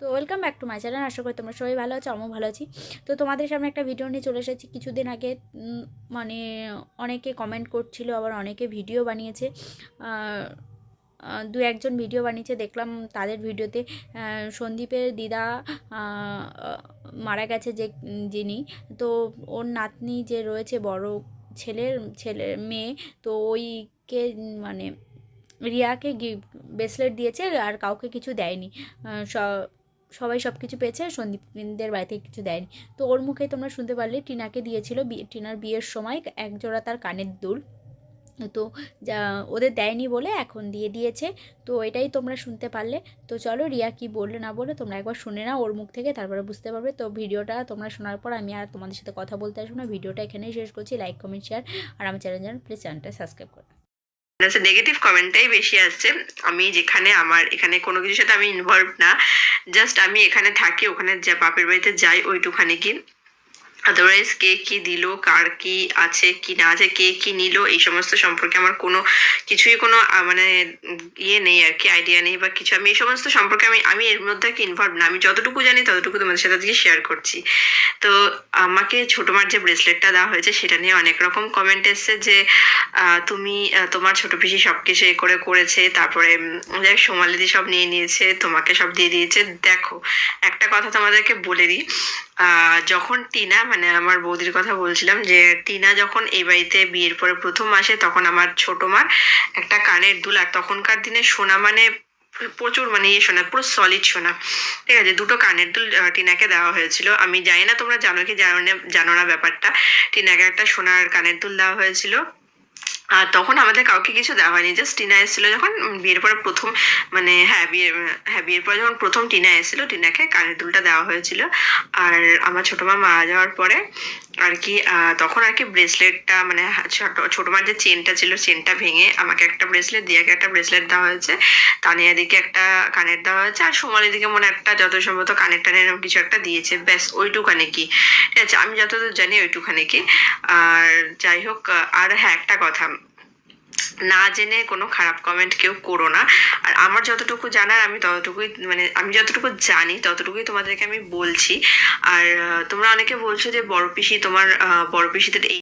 তো welcome back to my channel আশা করি তোমরা সবাই ভালো আছো, আমিও ভালো আছি। তো তোমাদের সামনে একটা ভিডিও নিয়ে চলে এসেছি। কিছুদিন আগে মানে অনেকে কমেন্ট করছিল, আবার অনেকে ভিডিও বানিয়েছে। দু একজন ভিডিও বানিয়েছে, দেখলাম তাদের ভিডিওতে সন্দীপের দিদা মারা গেছে যে, যিনি। তো ওর নাতনি যে রয়েছে, বড় ছেলের, ছেলে, মেয়ে, তো ওইকে মানে রিয়াকে গিফট ব্রেসলেট দিয়েছে, আর কাউকে কিছু দেয়নি। সবাই সব কিছু পেয়েছে, সন্দীপদের বাড়ি থেকে কিছু দেয়নি। তো ওর মুখে তোমরা শুনতে পারলে, টিনাকে দিয়েছিল টিনার বিয়ের সময় এক জোড়া তার কানের দুল। তো যা, ওদের দেয়নি বলে এখন দিয়ে দিয়েছে। তো এটাই তোমরা শুনতে পারলে। তো চলো রিয়া কি বললে না বলে তোমরা একবার শুনে নাও ওর মুখ থেকে, তারপরে বুঝতে পারবে। তো ভিডিওটা তোমরা শোনার পর আমি আর তোমাদের সাথে কথা বলতে আসব না। ভিডিওটা এখানেই শেষ করছি। লাইক কমেন্ট শেয়ার আর আমার চ্যানেল প্লিজ চ্যানেলটা সাবস্ক্রাইব করো। আছে নেগেটিভ কমেন্টটাই বেশি আসছে। আমি যেখানে আমার, এখানে কোনো কিছুর সাথে আমি ইনভলভ না। জাস্ট আমি এখানে থাকি, ওখানে যা বাপের বাড়িতে যাই, ওইটুখানি কি। আদারওয়াইজ কে কি দিল, কার কি আছে, কি না আছে, কে কি নিল, এই সমস্ত সম্পর্কে আমার কোনো কিছুই কোনো মানে ইয়ে নেই আর কি আইডিয়া নেই বা কিছু। আমি এই সমস্ত সম্পর্কে আমি আমি এর মধ্যে কি ইনভলভ না। আমি যতটুকু জানি ততটুকু তোমাদের সাথে আজকে শেয়ার করছি। তো আমাকে ছোট মার যে ব্রেসলেটটা দেওয়া হয়েছে, সেটা নিয়ে অনেক রকম কমেন্ট এসছে যে তুমি তোমার ছোট পিসি সব কিছু এ করে করেছে, তারপরে যাই সোমালিদি সব নিয়ে নিয়েছে, তোমাকে সব দিয়ে দিয়েছে। দেখো, একটা কথা তোমাদেরকে বলে দিই যখন টিনা মানে আমার বৌদির কথা বলছিলাম যে, টিনা যখন এই বাড়িতে বিয়ের পরে প্রথম আসে, তখন আমার ছোট মার একটা কানের দুল, আর তখনকার দিনে সোনা মানে প্রচুর মানে ইয়ে সোনা পুরো সলিড সোনা ঠিক আছে, দুটো কানের দুল টিনাকে দেওয়া হয়েছিল। আমি জানি না তোমরা জানো কি জানো না জানো না ব্যাপারটা। টিনাকে একটা সোনার কানের দুল দেওয়া হয়েছিল। আর তখন আমাদের কাউকে কিছু দেওয়া হয়নি। জাস্ট টিনা এসেছিল যখন বিয়ের পরে প্রথম মানে হ্যাঁ বিয়ে হ্যাঁ বিয়ের পরে যখন প্রথম টিনা এসেছিল, টিনাকে কানের দুলটা দেওয়া হয়েছিল। আর আমার ছোটো মা মারা যাওয়ার পরে আর কি তখন আর কি ব্রেসলেটটা মানে ছোট, ছোটো মার যে চেনটা ছিল চেনটা ভেঙে আমাকে একটা ব্রেসলেট দিয়াকে একটা ব্রেসলেট দেওয়া হয়েছে। তানিয়া দিকে একটা কানের দেওয়া হয়েছে আর সোমালিদিকে মনে একটা যত সম্ভবত কানের টানের কিছু একটা দিয়েছে। ব্যাস, ওইটুখানে কি। ঠিক আছে, আমি যতদূর জানি ওইটুখানে কি। আর যাই হোক আর হ্যাঁ একটা কথা। না জেনে কোনো খারাপ কমেন্ট কেউ করো না। আর আমার যতটুকু জানার আমি ততটুকুই মানে আমি যতটুকু জানি ততটুকুই তোমাদেরকে আমি বলছি। আর তোমরা অনেকে বলছো যে বড় পিসি তোমার বড় পিসিদের এই